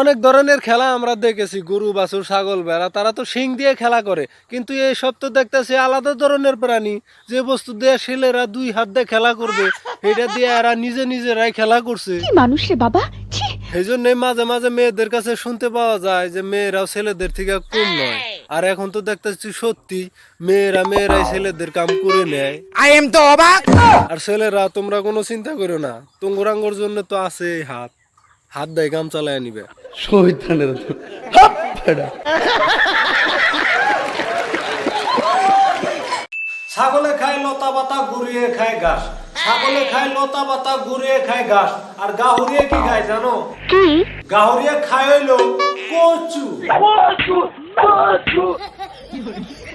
অনেক ধরনের খেলা আমরা দেখেছি গরু বাছুর ছাগল ভেড়া তারা তো শিং দিয়ে খেলা করে। কিন্তু এই সব তো দেখতেছি আলাদা ধরনের প্রাণী যে বস্তু দিয়ে ছেলেরা দুই হাত দিয়ে খেলা করবে এটা দিয়ে এরা নিজে নিজেরাই খেলা করছে। মানুষ রে বাবা? এই জন্যই মাঝে মাঝে মেয়েদের কাছে শুনতে পাওয়া যায় যে মেয়েরাও ছেলেদের থেকে কম নয়। আর এখন তো দেখতেছি সত্যি মেয়েরা মেয়েরাই ছেলেদের কাম করে নেয়। আই এম তো অবাক আর ছেলেরা তোমরা কোনো চিন্তা করো না তুঙ্গরাঙ্গর জন্য তো আছে এই হাত। হাত দেয় কাম চালায় নিবে। ছাগলে খায় লতা পাতা গুড়িয়ে খায় ঘাস। ছাগলে খায় লতা পাতা গুড়িয়ে খায় ঘাস। আর গাহরিয়ে কি খায় জানো? কি? গাহরিয়ে খায় হইল কচু! Tosco!